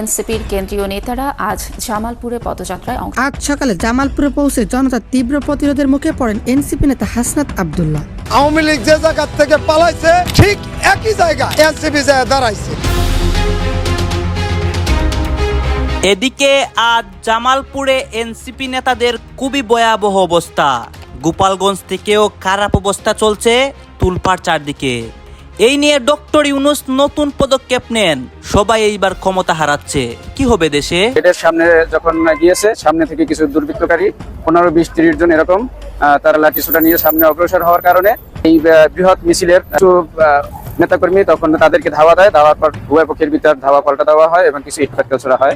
এনসিপির কেন্দ্রীয় নেতারা আজ জামালপুরে পদযাত্রায় অংশ আজ সকালে জামালপুরে পৌঁছে জনতার তীব্র প্রতিরোধের মুখে পড়েন এনসিপি নেতা হাসনাত আবদুল্লাহ। আওয়ামী লীগ যে জায়গা থেকে পালাইছে ঠিক একই জায়গা এনসিপি যায় দাঁড়াইছে। এদিকে আজ জামালপুরে এনসিপি নেতাদের খুবই ভয়াবহ অবস্থা। গোপালগঞ্জ থেকেও খারাপ অবস্থা চলছে তুলপার চারদিকে। এই নিয়ে ডক্টর ইউনুস নতুন পদক্ষেপ নেন। সবাই এইবার ক্ষমতা হারাচ্ছে। কি হবে দেশে? এদের সামনে যখন গিয়েছে, সামনে থেকে কিছু দুর্বৃত্তকারী, পনেরো বিশ তিরিশ জন এরকম তারা লাঠি সোটা নিয়ে সামনে অগ্রসর হওয়ার কারণে এই বৃহৎ মিছিলের নেতাকর্মী তখন তাদেরকে ধাওয়া দেয় ধাওয়ার পর উভয় পক্ষের ভিতর ধাওয়া পাল্টা দেওয়া হয় এবং কিছু ইটপাটকেল ছোড়া হয়।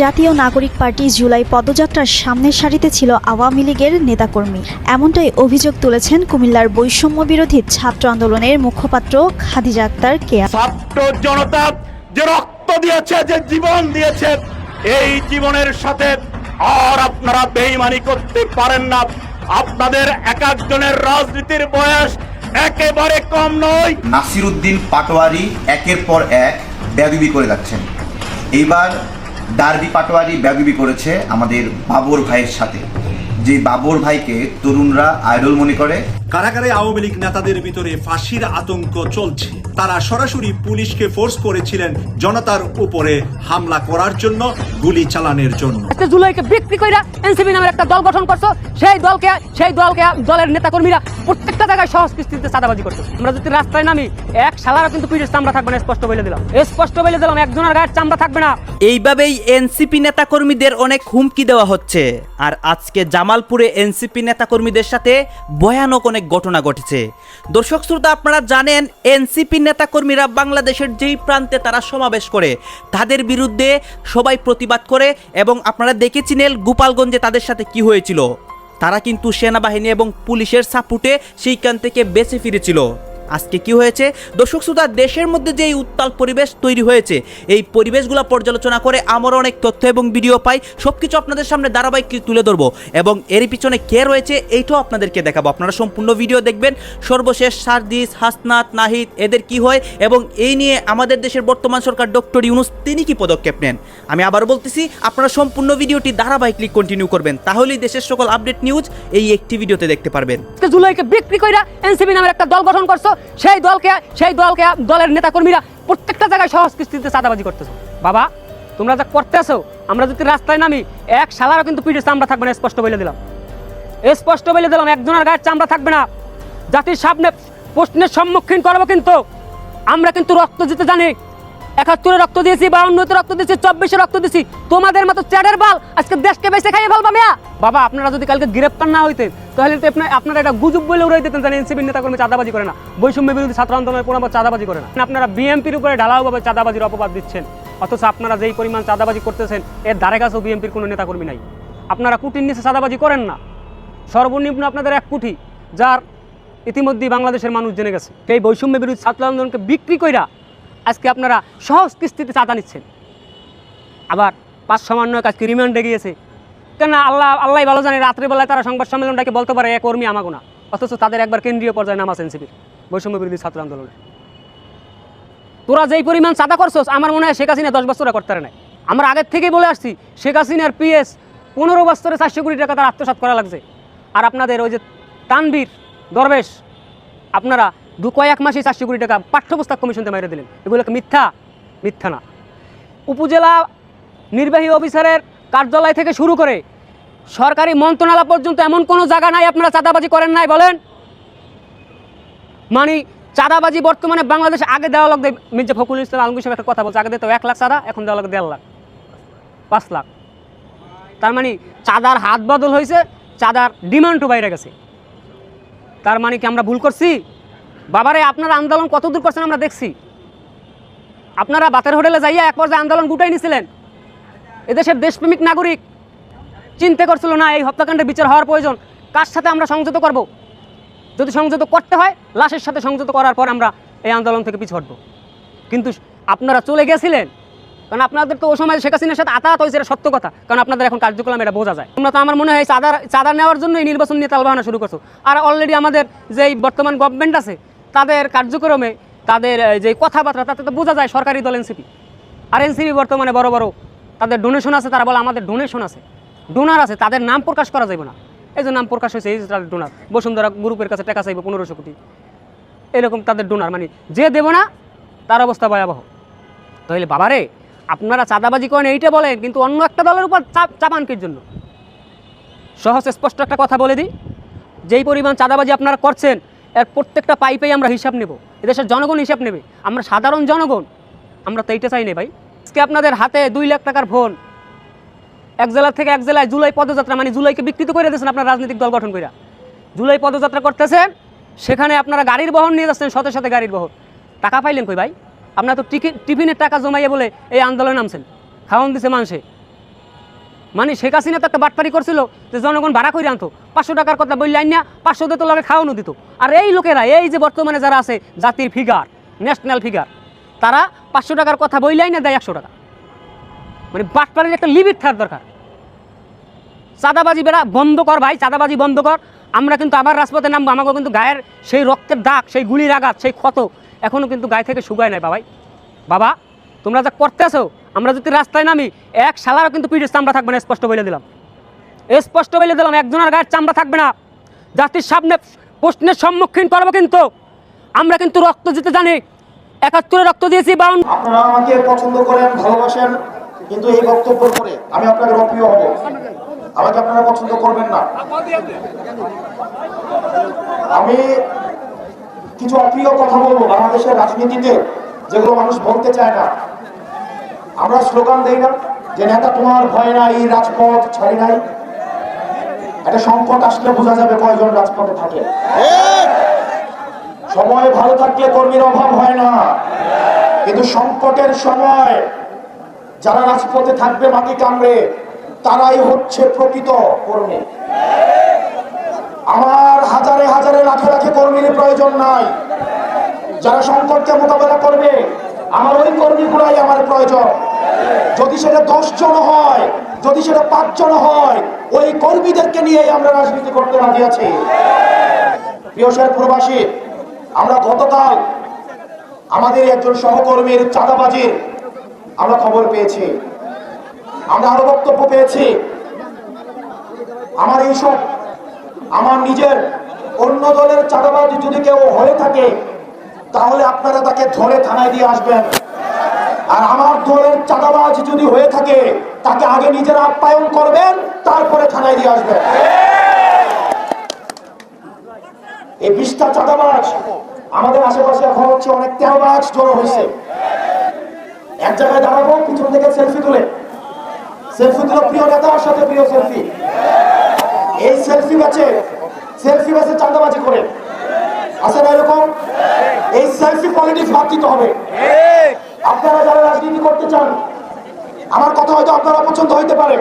জাতীয় নাগরিক পার্টি জুলাই পদযাত্রার সামনের সারিতে ছিল আওয়ামী লীগের নেতাকর্মী। এমনটাই অভিযোগ তুলেছেন কুমিল্লার বৈষম্য বিরোধী ছাত্র আন্দোলনের মুখপাত্র খাদিজা আক্তার কেয়া ছাত্র জনতা যে রক্ত দিয়েছে যে জীবন দিয়েছে এই জীবনের সাথে আর আপনারা বেইমানি করতে পারেন না। আপনাদের এক একজনের রাজনীতির বয়স একেবারে কম নয়। নাসির উদ্দিন পাটোয়ারি একের পর এক ব্যাগুবি করে যাচ্ছেন। এইবার ডার্বি পাটোয়ারি ব্যাগুবি করেছে আমাদের বাবর ভাইয়ের সাথে। যে বাবর ভাইকে তরুণরা আইডল মনে করে কারাগারে আওয়ামী লীগ নেতাদের ভিতরে ফাঁসির আতঙ্ক চলছে। তারা সরাসরি পুলিশকে ফোর্স করেছিলেন জনতার উপরে হামলা করার জন্য গুলি চালানোর জন্য। একটা জুলাইকে বিক্রি কইরা এনসিপি নামের একটা দল গঠন করছ। সেই দলকে সেই দলকে দলের নেতাকর্মীরা প্রত্যেকটা জায়গায় সহজ কিস্তিতে চাঁদাবাজি করছ। আমরা যদি রাস্তায় নামি এক সালারা কিন্তু পিঠের চামড়া থাকবে না স্পষ্ট বলে দিলাম। স্পষ্ট বলে দিলাম একজনের গায়ের চামড়া থাকবে না। এইভাবেই এনসিপি নেতাকর্মীদের অনেক হুমকি দেওয়া হচ্ছে। আর আজকে জামালপুরে এনসিপি নেতাকর্মীদের সাথে ভয়ানক অনেক ঘটনা ঘটেছে। দর্শক শ্রোতা, আপনারা জানেন, এনসিপি নেতাকর্মীরা বাংলাদেশের যেই প্রান্তে তারা সমাবেশ করে, তাদের বিরুদ্ধে সবাই প্রতিবাদ করে এবং আপনারা দেখেছিলেন গোপালগঞ্জে তাদের সাথে কি হয়েছিল। তারা কিন্তু সেনাবাহিনী এবং পুলিশের সাপোর্টে সেইখান থেকে বেঁচে ফিরেছিল। আজকে কি হয়েছে? দর্শক শ্রোতা, দেশের মধ্যে যে এই উত্তাল পরিবেশ তৈরি হয়েছে, এই পরিবেশগুলো পর্যালোচনা করে আমরা অনেক তথ্য এবং ভিডিও পাই সব কিছু আপনাদের সামনে ধারাবাহিক তুলে ধরবো। এবং এর পিছনে কে রয়েছে, এইটাও আপনাদেরকে দেখাবো। আপনারা সম্পূর্ণ ভিডিও দেখবেন, সর্বশেষ সারদিস, হাসনাত, নাহিদ, এদের কি হয়, এবং এই নিয়ে আমাদের দেশের বর্তমান সরকার ডক্টর ইউনুস, তিনি কি পদক্ষেপ নেন? আমি আবার বলতেছি, আপনারা সম্পূর্ণ ভিডিওটি ধারাবাহিকলি কন্টিনিউ করবেন, তাহলেই দেশের সকল আপডেট নিউজ এই একটি ভিডিওতে দেখতে পারবেন। জুলাইকে বিক্রি কইরা এনসিপি নামের একটা দল গঠন করছ সেই দলকে সেই দলকে দলের নেতাকর্মীরা প্রত্যেকটা জায়গায় সহজ কিস্তিতে চাঁদাবাজি করতেছো। বাবা, তোমরা যা করতেছো আমরা যদি রাস্তায় নামি, এক সালারও কিন্তু পিঠে চামড়া থাকবে না স্পষ্ট বলে দিলাম। স্পষ্ট বলে দিলাম, একজনের গায়ের চামড়া থাকবে না। জাতির সামনে প্রশ্নের সম্মুখীন করব কিন্তু, আমরা কিন্তু রক্ত দিতে জানি একাত্তরে রক্ত দিয়েছি, বাউন্নতে রক্ত দিয়েছি, চব্বিশে রক্ত দিয়েছি। তোমাদের মতো চ্যাডের বাল আজকে দেশকে বেঁচে খাইয়ে ফেলবা মিয়া। বাবা, আপনারা যদি কালকে গ্রেপ্তার না হইতেন, তাহলে তো আপনার এটা গুজব বলে উড়াই দিতেন, জানেন, এনসিপির নেতাকর্মী চাঁদাবাজি করে না। বৈষম্য বিরোধী ছাত্র আন্দোলনের কোনো চাঁদাবাজি করে না। আপনারা বিএমপির উপরে ঢালাওভাবে চাঁদাবাজির অপবাদ দিচ্ছেন। অথচ আপনারা যেই পরিমাণ চাঁদাবাজি করতেছেন, এর ধারে কাছেও বিএমপির কোনো নেতাকর্মী নাই। আপনারা কুটির নিচে চাঁদাবাজি করেন না। সর্বনিম্ন আপনাদের এক কোটি যার ইতিমধ্যেই বাংলাদেশের মানুষ জেনে গেছে। এই বৈষম্য বিরোধী ছাত্র আন্দোলনকে বিক্রি কইরা আজকে আপনারা সহজ কিস্তিতে চাঁদা নিচ্ছেন। আবার পাঁচ সমন্বয়ক আজকে রিমান্ডে গিয়েছে। কেন আল্লাহ আল্লাহ ভালো জানে, রাত্রিবেলায় তারা সংবাদ সম্মেলনটাকে বলতে পারে, এ কর্মী আমাগো না অথচ তাদের একবার কেন্দ্রীয় পর্যায়ে নামাজ এনসিপির, বৈষম্য বিরোধী ছাত্র আন্দোলনে তোরা যেই পরিমাণ চাঁদা করছোস, আমার মনে হয় শেখ হাসিনা দশ বছরে করতে পারে নাই। আমরা আগের থেকেই বলে আসছি, শেখ হাসিনার পিএস পনেরো বছরে চারশো কোটি টাকা তার আত্মসাৎ করা লাগছে। আর আপনাদের ওই যে তানবীর দরবেশ, আপনারা দু কয়েক মাসে চারশো কোটি টাকা পাঠ্যপুস্তক কমিশনতে মেরে দিলেন। এগুলোকে মিথ্যা? মিথ্যা না। উপজেলা নির্বাহী অফিসারের কার্যালয় থেকে শুরু করে সরকারি মন্ত্রণালয় পর্যন্ত এমন কোনো জায়গা নাই, আপনারা চাঁদাবাজি করেন নাই বলেন? মানে চাঁদাবাজি বর্তমানে বাংলাদেশে আগে দেওয়া লাগবে। মির্জা ফখরুল ইসলাম আলমগীর সাহেব একটা কথা বলছে, আগে দিত এক লাখ চাঁদা, এখন দেওয়া লাগবে দেড় লাখ, পাঁচ লাখ। তার মানে চাঁদার হাত বদল হয়েছে, চাঁদার ডিমান্ডও বাইরে গেছে। তার মানে কি আমরা ভুল করছি? বাবারে, আপনারা আন্দোলন কত দূর করছেন আমরা দেখছি। আপনারা বাতের হোটেলে যাইয়া এক পর্যায়ে আন্দোলন গুটাই নিছিলেন। এদেশের দেশপ্রেমিক নাগরিক চিন্তা করছিল না এই হত্যাকাণ্ডের বিচার হওয়ার প্রয়োজন, কার সাথে আমরা সংযত করব? যদি সংযত করতে হয়, লাশের সাথে সংযত করার পর আমরা এই আন্দোলন থেকে পিছু হটবো। কিন্তু আপনারা চলে গেছিলেন, কারণ আপনাদের তো ও সময় শেখ হাসিনার সাথে আতাত হয়েছে, এটা সত্য কথা। কারণ আপনাদের এখন কার্যক্রম এটা বোঝা যায়। তোমরা তো আমার মনে হয় চাঁদার চাঁদা নেওয়ার জন্য এই নির্বাচন নিয়ে তালবাহানা শুরু করছ। আর অলরেডি আমাদের যেই বর্তমান গভর্নমেন্ট আছে তাদের কার্যক্রমে তাদের যে কথাবার্তা, তাতে তো বোঝা যায় সরকারি দল এনসিপি। আর এনসিপি বর্তমানে বড় বড় তাদের ডোনেশন আছে, তারা বলে আমাদের ডোনেশন আছে। ডোনার আছে, তাদের নাম প্রকাশ করা যাবে না। এই যে নাম প্রকাশ হয়েছে, এই যে তাদের ডোনার বসুন্ধরা গ্রুপের কাছে টাকা চাইবে, পনেরোশো কোটি। এরকম তাদের ডোনার মানে যে দেব না, তার অবস্থা ভয়াবহ। তাহলে বাবারে, আপনারা চাঁদাবাজি করেন, এইটা বলেন, কিন্তু অন্য একটা দলের উপর চাপ চাপান কির জন্য? সহজ, স্পষ্ট একটা কথা বলে দিই। যেই পরিমাণ চাঁদাবাজি আপনারা করছেন এর প্রত্যেকটা পাইপেই আমরা হিসাব নেব। এদেশের জনগণ হিসাব নেবে। আমরা সাধারণ জনগণ। আমরা তো এইটা চাই না ভাই। আজকে আপনাদের হাতে দুই লাখ টাকার ফোন। এক জেলা থেকে এক জেলায় জুলাই পদযাত্রা মানে জুলাইকে বিকৃত করে দিয়েছেন আপনার রাজনৈতিক দল গঠন করে জুলাই পদযাত্রা করতেছেন সেখানে আপনারা গাড়ির বহন নিয়ে যাচ্ছেন, সাথে সাথে গাড়ির বহন। টাকা পাইলেন কই ভাই? আপনারা তো টিফিনের টাকা জমাইয়ে বলে এই আন্দোলনে নামছেন। খাওয়ান দিছে মানুষে। মানে শেখ হাসিনা তো একটা বাটপারি করছিল যে জনগণ ভাড়া করে আনতো। পাঁচশো টাকার কথা বললে আইন না, পাঁচশো দিত লাগে খাওয়ানো দিত। আর এই লোকেরা, এই যে বর্তমানে যারা আছে, জাতির ফিগার ন্যাশনাল ফিগার তারা পাঁচশো টাকার কথা বললেই না, দেয় একশো টাকা। মানে বাটপাড়ির একটা লিমিট থাকার দরকার। চাঁদাবাজি বেড়া বন্ধ কর ভাই, চাঁদাবাজি বন্ধ কর। আমরা কিন্তু আবার রাজপথে নামবো আমাকে কিন্তু গায়ের সেই রক্তের দাগ, সেই গুলির আঘাত, সেই ক্ষত এখনও কিন্তু গায়ে থেকে শুকায় নাই বাবাই। বাবা তোমরা যা করতেছো আমরা যদি রাস্তায় নামি, এক সালারও কিন্তু পিঠের চামড়া থাকবে না, স্পষ্ট বলে দিলাম। স্পষ্ট বলে দিলাম, একজনের গায়ের চামড়া থাকবে না। জাতির সামনে প্রশ্নের সম্মুখীন করব কিন্তু। আমরা কিন্তু রক্ত দিতে জানি, একাত্তরে রক্ত দিয়েছি, বাউন আপনারা আমাকে পছন্দ করেন, ভালোবাসেন, কিন্তু এই বক্তব্য করে আমি আপনাদের অপ্রিয় হব। আমাকে আপনারা পছন্দ করবেন না। আমি কিছু অপ্রিয় কথা বলব। বাংলাদেশের রাজনীতিতে যেগুলো মানুষ বলতে চায় না আমরা স্লোগান দেই না যে নেতা, তোমার ভয় নাই, রাজপথ ছাড়ি নাই। একটা সংকট আসলে বোঝা যাবে কয়জন রাজপথে থাকে। সময় ভালো থাকলে কর্মীর অভাব হয় না। কিন্তু সংকটের সময় যারা রাজপথে থাকবে মাটি কামড়ে, তারাই হচ্ছে প্রকৃত কর্মী। আমার হাজারে হাজারে, লাখে লাখে কর্মীর প্রয়োজন নাই। যারা সংকটকে মোকাবেলা করবে, আমার ওই কর্মীগুলাই আমার প্রয়োজন। যদি সেটা দশ জন হয়, যদি সেটা পাঁচ জন হয়, ওই কর্মীদেরকে নিয়েই আমরা রাজনীতি করতে রাজি আছি। প্রিয় শের প্রবাসী, আমরা গতকাল আমাদের একজন সহকর্মীর চাঁদাবাজির আমরা খবর পেয়েছি। আমরা আরও বক্তব্য পেয়েছি। আমার এইসব আমার নিজের অন্য দলের চাঁদাবাজ যদি কেউ হয়ে থাকে, তাহলে আপনারা তাকে ধরে থানায় দিয়ে আসবেন। আর আমার দলের চাঁদাবাজ যদি হয়ে থাকে, তাকে আগে নিজের আপ্যায়ন করবেন, তারপরে থানায় দিয়ে আসবেন। এই বিশটা চাঁদাবাজ আমাদের আশেপাশে এখন হচ্ছে অনেক তেরোবাজ জড়ো হয়েছে। এক জায়গায় দাঁড়াবো, পিছন থেকে সেলফি তুলে। সেলফি তুলে, প্রিয় নেতার সাথে প্রিয় সেলফি। এই সেলফি ব্যাচে সেলফি ব্যাচে চাঁদাবাজি করে। আছে না এরকম? এই সেলফি পলিটিক্স দিতে হবে। আপনারা যারা রাজনীতি করতে চান, আমার কথা হয়তো আপনারা পছন্দ হইতে পারে।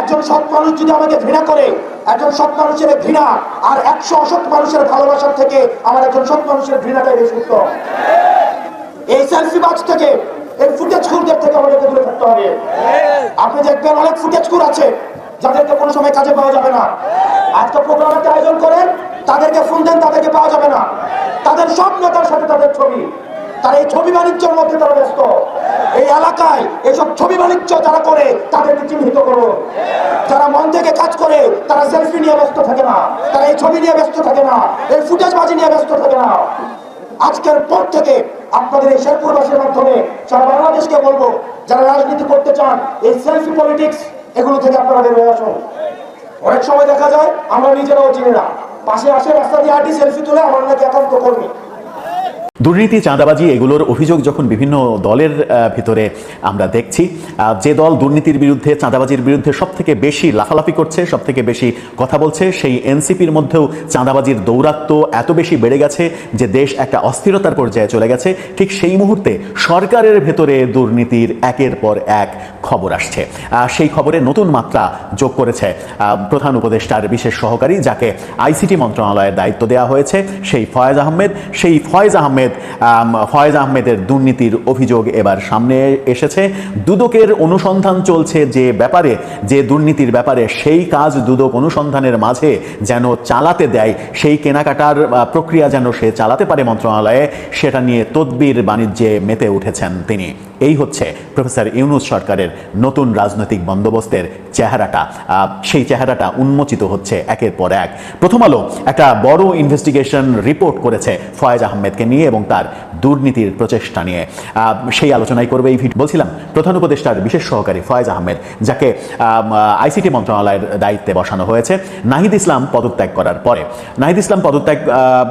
একজন সৎ মানুষ যদি আমাকে ঘৃণা করে, একজন সৎ মানুষের ঘৃণা আর একশো অসৎ মানুষের ভালোবাসার থেকে আমার একজন সৎ মানুষের ঘৃণাটাই বেশি উত্তম। এই সেলফি বাজ থেকে, এই ফুটেজ খুরদের থেকে আমাদেরকে দূরে থাকতে হবে। আপনি দেখবেন অনেক ফুটেজ খুর আছে, যাদেরকে কোনো সময় কাজে পাওয়া যাবে না। আজকে প্রোগ্রাম একটা আয়োজন করেন, তাদেরকে ফোন দেন, তাদেরকে পাওয়া যাবে না। তাদের সব নেতার সাথে তাদের ছবি। তারা এই ছবি বাণিজ্যের মধ্যে তারা ব্যস্ত। এই এলাকায় এইসব ছবি বাণিজ্য যারা করে, তাদেরকে চিহ্নিত করুন। যারা মন থেকে কাজ করে, তারা সেলফি নিয়ে ব্যস্ত থাকে না। তারা এই ছবি নিয়ে ব্যস্ত থাকে না। এই ফুটেজ বাজি নিয়ে ব্যস্ত থাকে না। আজকের পর থেকে আপনাদের এই শেরপুরবাসীর মাধ্যমে সারা বাংলাদেশকে বলব, যারা রাজনীতি করতে চান, এই সেলফি পলিটিক্স এগুলো থেকে আপনারা বের হয়ে আসুন। অনেক সময় দেখা যায়, আমরা নিজেরাও চিনি না। পাশে আসে রাস্তা দিয়ে হাঁটি সেলফি তুলে, আমার নাকি একান্ত কর্মী। দুর্নীতি, চাঁদাবাজি এগুলোর অভিযোগ যখন বিভিন্ন দলের ভিতরে আমরা দেখছি যে দল দুর্নীতির বিরুদ্ধে, চাঁদাবাজির বিরুদ্ধে সব থেকে বেশি লাফালাফি করছে সব থেকে বেশি কথা বলছে, সেই এনসিপির মধ্যেও চাঁদাবাজির দৌরাত্ম এত বেশি বেড়ে গেছে যে দেশ একটা অস্থিরতার পর্যায়ে চলে গেছে। ঠিক সেই মুহূর্তে সরকারের ভেতরে দুর্নীতির একের পর এক খবর আসছে। সেই খবরে নতুন মাত্রা যোগ করেছে প্রধান উপদেষ্টার বিশেষ সহকারী, যাকে আইসিটি মন্ত্রণালয়ের দায়িত্ব দেওয়া হয়েছে, সেই ফয়েজ আহমেদ। সেই ফয়েজ আহমেদ আম, ফয়েজ আহমেদের দুর্নীতির অভিযোগ এবার সামনে এসেছে। দুদকের অনুসন্ধান চলছে যে ব্যাপারে যে দুর্নীতির ব্যাপারে সেই কাজ দুদক অনুসন্ধানের মাঝে যেন চালাতে দেয় সেই কেনাকাটার প্রক্রিয়া যেন সে চালাতে পারে মন্ত্রণালয়ে সেটা নিয়ে তদবির বাণিজ্যে মেতে উঠেছেন তিনি। এই হচ্ছে প্রফেসর ইউনুস সরকারের নতুন রাজনৈতিক বন্দোবস্তের চেহারাটা। সেই চেহারাটা উন্মোচিত হচ্ছে একের পর এক। প্রথম আলো একটা বড় ইনভেস্টিগেশন রিপোর্ট করেছে ফয়েজ আহমেদকে নিয়ে এবং তার দুর্নীতির প্রচেষ্টা নিয়ে। সেই আলোচনাই করবে এই ভিডিও। বলছিলাম প্রধান উপদেষ্টার বিশেষ সহকারী ফয়েজ আহমেদ যাকে আইসিটি মন্ত্রণালয়ের দায়িত্বে বসানো হয়েছে নাহিদ ইসলাম পদত্যাগ করার পরে। নাহিদ ইসলাম পদত্যাগ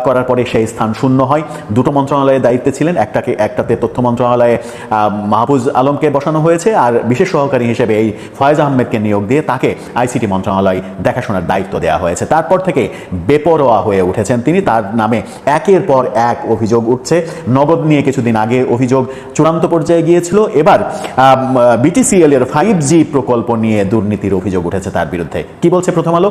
করার পরে সেই স্থান শূন্য হয়। দুটো মন্ত্রণালয়ের দায়িত্বে ছিলেন একটাকে একটাতে তথ্য মন্ত্রণালয়ে আহ, মাহফুজ আলমকে বসানো হয়েছে আর বিশেষ সহকারী হিসেবে এই ফয়েজ আহমেদকে নিয়োগ দিয়ে তাকে আইসিটি মন্ত্রণালয় দেখাশোনার দায়িত্ব দেওয়া হয়েছে। তারপর থেকে বেপরোয়া হয়ে উঠেছেন তিনি। তার নামে একের পর এক অভিযোগ উঠছে নগদ নিয়ে কিছুদিন আগে অভিযোগ চূড়ান্ত পর্যায়ে গিয়েছিল। এবার বিটিসিএল এর ফাইভ জি প্রকল্প নিয়ে দুর্নীতির অভিযোগ উঠেছে তার বিরুদ্ধে। কি বলছে প্রথম আলো?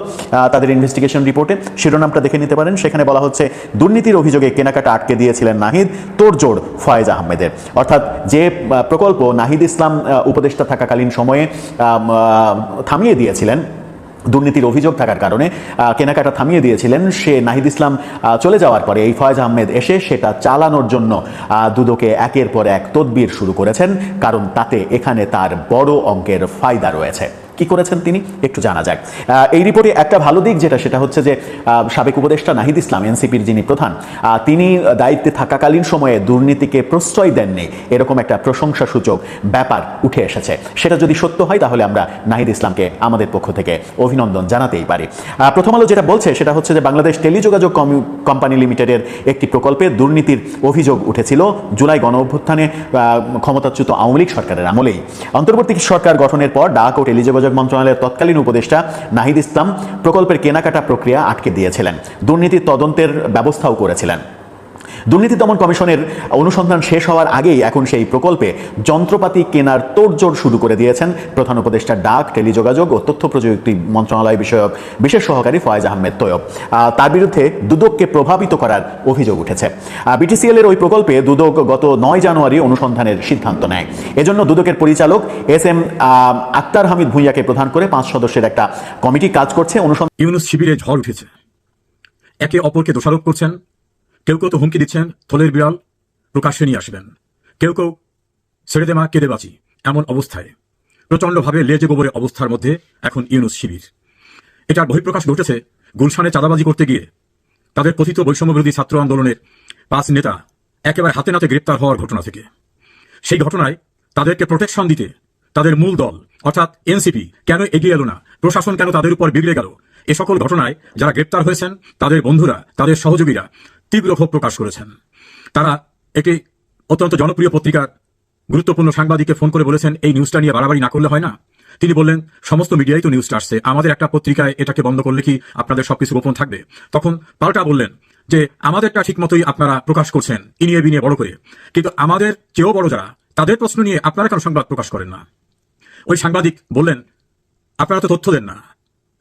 তাদের ইনভেস্টিগেশন রিপোর্টে শিরোনামটা দেখে নিতে পারেন। সেখানে বলা হচ্ছে, দুর্নীতির অভিযোগে কেনাকাটা আটকে দিয়েছিলেন নাহিদ তোড়জোড় ফয়েজ আহমেদের। অর্থাৎ যে প্রকল্প নাহিদ ইসলাম উপদেষ্টা থাকাকালীন সময়ে থামিয়ে দিয়েছিলেন দুর্নীতির অভিযোগ থাকার কারণে কেনাকাটা থামিয়ে দিয়েছিলেন। সে নাহিদ ইসলাম চলে যাওয়ার পরে এই ফয়েজ আহমেদ এসে সেটা চালানোর জন্য দুদকে একের পর এক তদবির শুরু করেছেন। কারণ তাতে এখানে তার বড় অঙ্কের ফায়দা রয়েছে। কি করেছেন তিনি? একটু জানা যাক। এই রিপোর্টে একটা ভালো দিক যেটা, সেটা হচ্ছে যে সাবেক উপদেষ্টা নাহিদ ইসলাম, এনসিপির যিনি প্রধান তিনি দায়িত্বে থাকাকালীন সময়ে দুর্নীতিকে প্রশ্রয় দেননি। এরকম একটা প্রশংসাসূচক ব্যাপার উঠে এসেছে। সেটা যদি সত্য হয়, তাহলে আমরা নাহিদ ইসলামকে আমাদের পক্ষ থেকে অভিনন্দন জানাতেই পারি। প্রথম আলো যেটা বলছে, সেটা হচ্ছে যে, বাংলাদেশ টেলিযোগাযোগ কোম্পানি লিমিটেডের একটি প্রকল্পে দুর্নীতির অভিযোগ উঠেছিল জুলাই গণ অভ্যুত্থানে ক্ষমতাচ্যুত আওয়ামী লীগ সরকারের আমলেই। অন্তর্বর্তী সরকার গঠনের পর ডাক ও টেলিযোগাযোগ মন্ত্রণালয়ের তৎকালীন উপদেষ্টা নাহিদ ইসলাম প্রকল্পের কেনাকাটা প্রক্রিয়া আটকে দিয়েছিলেন। দুর্নীতি তদন্তের ব্যবস্থাও করেছিলেন। দুর্নীতি দমন কমিশনের অনুসন্ধান শেষ হওয়ার আগেই এখন সেই প্রকল্পে যন্ত্রপাতি কেনার তোড়জোড় শুরু করে দিয়েছেন প্রধান উপদেষ্টা ডাক, টেলিযোগাযোগ ও তথ্য প্রযুক্তি মন্ত্রণালয় বিষয়ক বিশেষ সহকারী ফয়েজ আহমেদ তৈয়ব। তার বিরুদ্ধে দুদককে প্রভাবিত করার অভিযোগ উঠেছে। বিটিসিএল এর ওই প্রকল্পে দুদক গত নয় জানুয়ারি অনুসন্ধানের সিদ্ধান্ত নেয়। এজন্য দুদকের পরিচালক এস এম আক্তার হামিদ ভুঁইয়াকে প্রধান করে পাঁচ সদস্যের একটা কমিটি কাজ করছে। অনুসন্ধান ইউনুস শিবিরে ঝড় উঠেছে। একে অপরকে দোষারোপ করছেন। কেউ কেউ তো হুমকি দিচ্ছেন, থলের বিড়াল প্রকাশ্যে নিয়ে আসবেন। কেউ কেউ ছেড়ে দে মা কেঁদে বাঁচি, এমন অবস্থায়। প্রচণ্ডভাবে লেজে গোবরে অবস্থার মধ্যে এখন ইউনুস শিবির। এটার বহিঃপ্রকাশ ঘটেছে গুলশানে চাঁদাবাজি করতে গিয়ে। তাদের কথিত বৈষম্যবিরোধী ছাত্র আন্দোলনের পাঁচ নেতা একেবারে হাতে নাতে গ্রেপ্তার হওয়ার ঘটনা থেকে। সেই ঘটনায় তাদেরকে প্রোটেকশন দিতে তাদের মূল দল, অর্থাৎ এনসিপি, কেন এগিয়ে এলো না? প্রশাসন কেন তাদের উপর বিগড়ে গেল? এ সকল ঘটনায় যারা গ্রেপ্তার হয়েছেন, তাদের বন্ধুরা, তাদের সহযোগীরা তীব্র ক্ষোভ প্রকাশ করেছেন। তারা একটি অত্যন্ত জনপ্রিয় পত্রিকার গুরুত্বপূর্ণ সাংবাদিককে ফোন করে বলেছেন, এই নিউজটা নিয়ে বাড়াবাড়ি না করলে হয় না? তিনি বললেন, সমস্ত মিডিয়ায় তো নিউজটা আসছে। আমাদের একটা পত্রিকায় এটাকে বন্ধ করলে কি আপনাদের সবকিছু গোপন থাকবে? তখন পাল্টা বললেন যে, আমাদেরটা ঠিক মতোই আপনারা প্রকাশ করছেন, ইনিয়ে বিনিয়ে বড় করে। কিন্তু আমাদের চেয়েও বড় যারা, তাদের প্রশ্ন নিয়ে আপনারা কেন সংবাদ প্রকাশ করেন না? ওই সাংবাদিক বললেন, আপনারা তো তথ্য দেন না।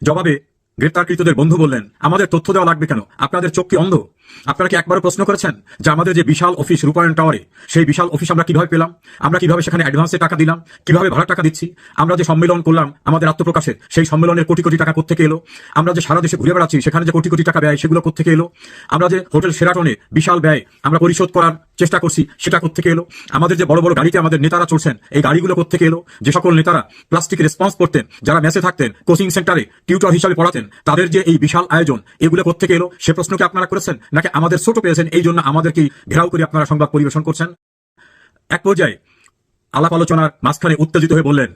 জবাবে গ্রেপ্তারকৃতদের বন্ধু বললেন, আমাদের তথ্য দেওয়া লাগবে কেন? আপনাদের চোখ কি অন্ধ? আপনারা কি একবারও প্রশ্ন করেছেন যে আমাদের যে বিশাল অফিস রূপায়ণ টাওয়ারে, সেই বিশাল অফিস আমরা কীভাবে পেলাম? আমরা কীভাবে সেখানে অ্যাডভান্সে টাকা দিলাম? কীভাবে ভাড়া টাকা দিচ্ছি? আমরা যে সম্মেলন করলাম, আমাদের আত্মপ্রকাশের, সেই সম্মেলনের কোটি কোটি টাকা কোথেকে এলো? আমরা যে সারা দেশে ঘুরে বেড়াচ্ছি, সেখানে যে কোটি কোটি টাকা ব্যয়, সেগুলো কোথেকে এলো? আমরা যে হোটেল সেরাটনে বিশাল ব্যয়, আমরা পরিশোধ করার চেষ্টা করছি, সেটা কোথেকে এলো? আমাদের যে বড় বড় গাড়িতে আমাদের নেতারা চলছেন এই গাড়িগুলো কোথেকে এলো? যে সকল নেতারা প্লাস্টিক রেসপন্স করতেন, যারা মেসে থাকতেন কোচিং সেন্টারে টিউটর হিসাবে পড়াতেন, তাদের যে এই বিশাল আয়োজন, এগুলো কোথেকে এলো? সে প্রশ্ন কি আপনারা করেছেন? নাকি আমাদের ছোট পেয়েছেন, এই জন্য আমাদেরকে ঘেরাও করে আপনারা সংবাদ পরিবেশন করছেন? এক পর্যায়ে আলাপ আলোচনার মাঝখানে উত্তেজিত হয়ে বললেন,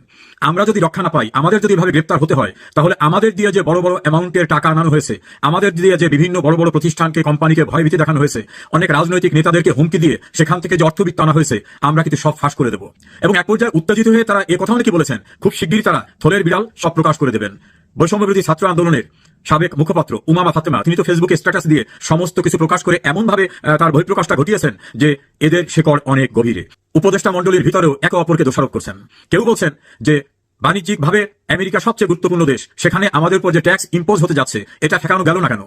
আমরা যদি রক্ষা না পাই, আমাদের যদি এভাবে গ্রেপ্তার হতে হয়, তাহলে আমাদের দিয়ে যে বড় বড় অ্যামাউন্টের টাকা আনানো হয়েছে, আমাদের দিয়ে যে বিভিন্ন বড় বড় প্রতিষ্ঠানকে, কোম্পানিকে ভয় ভয়ভীতি দেখানো হয়েছে, অনেক রাজনৈতিক নেতাদেরকে হুমকি দিয়ে সেখান থেকে যে অর্থবিত্ত আনা হয়েছে, আমরা কিন্তু সব ফাঁস করে দেবো। এবং এক পর্যায়ে উত্তেজিত হয়ে তারা এ কথা নাকি বলেছেন, খুব শিগগিরই তারা থলের বিড়াল সব প্রকাশ করে দেবেন। বৈষম্যবিরোধী ছাত্র আন্দোলনের সাবেক মুখপাত্র উমামা ফাতেমা, তিনি তো ফেসবুকে স্ট্যাটাস দিয়ে সমস্ত কিছু প্রকাশ করে এমনভাবে তার বহিঃপ্রকাশটা ঘটিয়েছেন যে এদের শেকড় অনেক গভীরে। উপদেষ্টা মণ্ডলীর ভিতরেও একে অপরকে দোষারোপ করছেন। কেউ বলছেন যে বাণিজ্যিকভাবে আমেরিকা সবচেয়ে গুরুত্বপূর্ণ দেশ। সেখানে আমাদের উপর যে ট্যাক্স ইম্পোজ হতে যাচ্ছে, এটা ঠেকানো গেল না কেন?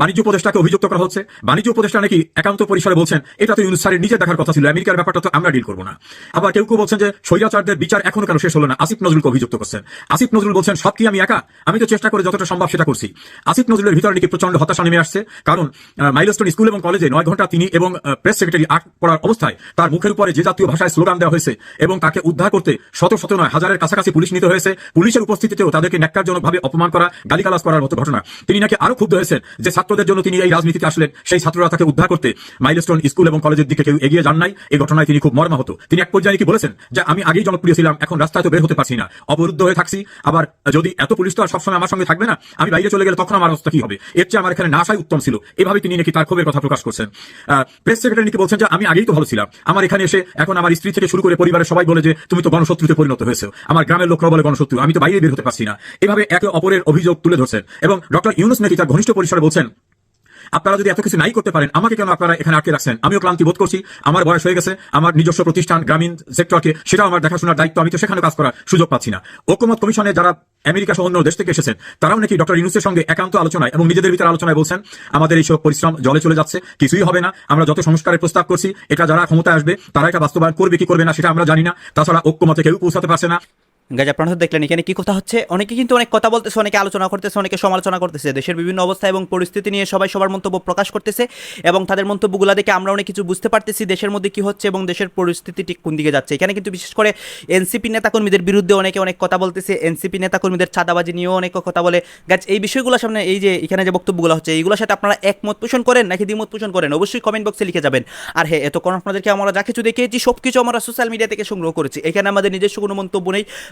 বাণিজ্য উপদেষ্টাকে অভিযুক্ত করা হচ্ছে। বাণিজ্য উপদেষ্টা নাকি একান্ত পরিসরে বলছেন, এটা তো ইউনুস নিজের দেখার কথা ছিল, আমেরিকার ব্যাপারটা তো আমরা ডিল করব না। আবার কেউ কেউ বলছেন যে, স্বৈরাচারদের বিচার এখনও কেন শেষ হলো না? আসিফ নজরুলকে অভিযুক্ত করছেন। আসিফ নজরুল বলছেন, সব কি আমি একা? আমি তো চেষ্টা করে যতটা সম্ভব সেটা করছি। আসিফ নজরুলের ভিতরে নাকি প্রচণ্ড হতাশা নেমে আসছে, কারণ মাইলস্টোন স্কুল এবং কলেজে নয় ঘণ্টা তিনি এবং প্রেস সেক্রেটারি আট পড়ার অবস্থায় তার মুখের উপরে যে জাতীয় ভাষায় স্লোগান দেওয়া হয়েছে এবং তাকে উদ্ধার করতে শত শত নয় হাজারের কাছাকাছি পুলিশ নিতে হয়েছে। পুলিশের উপস্থিতিতেও তাদেরকে ন্যাক্কারজনকভাবে অপমান করা, গালিগালাজ করার মতো ঘটনা। তিনি নাকি আরও ক্ষুব্ধ হয়েছেন যে ছাত্রদের জন্য তিনি এই রাজনীতিতে আসলেন। সেই ছাত্ররা তাকে উদ্ধার করতে মাইলস্টোন স্কুল এবং কলেজের দিকে কেউ এগিয়ে যান নাই। এই ঘটনায় তিনি খুব মর্মাহত। তিনি এক পর্যায়ে কি বলেছেন যে, আমি আগেই জনপ্রিয় ছিলাম, এখন রাস্তায় তো বের হতে পারছি না। অবরুদ্ধ হয়ে থাকছি। আবার যদি এত পুলিশ তো আর সবসময় আমার সঙ্গে থাকবে না, আমি বাইরে চলে গেলে তখন আমার অবস্থা কি হবে? এর চেয়ে আমার এখানে না আসাই উত্তম ছিল। এভাবে তিনি নাকি তার ক্ষোভের কথা প্রকাশ করছেন। প্রেস সেক্রেটারি নাকি বলছেন যে, আমি আগেই তো ভালো ছিলাম। আমার এখানে এসে এখন আমার স্ত্রী থেকে শুরু করে পরিবারের সবাই বলে যে, তুমি তো গণশত্রুতে পরিণত হয়েছে। আমার গ্রামের লোকরা বলে গণশত্রু। আমি তো বাইরে বের হতে পারছি না। এভাবে একে অপরের অভিযোগ তুলে ধরছেন এবং ডক্টর ইউনুস নাকি তার ঘনিষ্ঠ পরিসরে বলছেন, আপনারা যদি এত কিছু নাই করতে পারেন, আমাকে কেন আপনারা এখানে আটকে রাখছেন? আমিও ক্লান্তি বোধ করছি, আমার বয়স হয়ে গেছে, আমার নিজস্ব প্রতিষ্ঠান, গ্রামীণ সেক্টরকে, সেটাও আমার দেখাশোনার দায়িত্ব, আমি তো সেখানে কাজ করার সুযোগ পাচ্ছি না। ঐক্যমত কমিশনে যারা আমেরিকা সহ অন্য দেশ থেকে এসেছেন, তারাও নাকি ডক্টর ইউনুসের সঙ্গে একান্ত আলোচনায় এবং নিজেদের ভিতরে আলোচনায় বলছেন, আমাদের এইসব পরিশ্রম জলে চলে যাচ্ছে, কিছুই হবে না, আমরা যত সংস্কারের প্রস্তাব করছি, এটা যারা ক্ষমতায় আসবে, তারা এটা বাস্তবায়ন করবে, কি করবে না, সেটা আমরা জানি না। তাছাড়া ঐক্যমতে কেউ পৌঁছাতে পারছে না। গাজা আপনারা দেখলেন এখানে কি কথা হচ্ছে। অনেকে কিন্তু অনেক কথা বলতেছে, অনেকে আলোচনা করতেছে, অনেকে সমালোচনা করতেছে। দেশের বিভিন্ন অবস্থা এবং পরিস্থিতি নিয়ে সবাই সবার মন্তব্য প্রকাশ করতেছে এবং তাদের মন্তব্যগুলো দেখে আমরা অনেক কিছু বুঝতে পারতেছি দেশের মধ্যে কি হচ্ছে এবং দেশের পরিস্থিতি ঠিক কোন দিকে যাচ্ছে। এখানে কিন্তু বিশেষ করে এনসিপি নেতাকর্মীদের বিরুদ্ধে অনেকে, অনেক কথা বলতেছে। এনসিপি নেতাকর্মীদের চাঁদাবাজি নিয়েও অনেক কথা বলে। গাছ এই বিষয়গুলো সামনে এই যে এখানে যে বক্তব্যগুলো হচ্ছে, এইগুলোর সাথে আপনারা একমত পোষণ করেন নাকি দ্বিমত পোষণ করেন? অবশ্যই কমেন্ট বক্সে লিখে যাবেন। আর হ্যাঁ এতক্ষণ আপনাদেরকে আমরা যা কিছু দেখিয়েছি সব কিছু আমরা সোশ্যাল মিডিয়া থেকে সংগ্রহ করেছি। এখানে আমাদের নিজস্ব কোনো মন্তব্য নেই।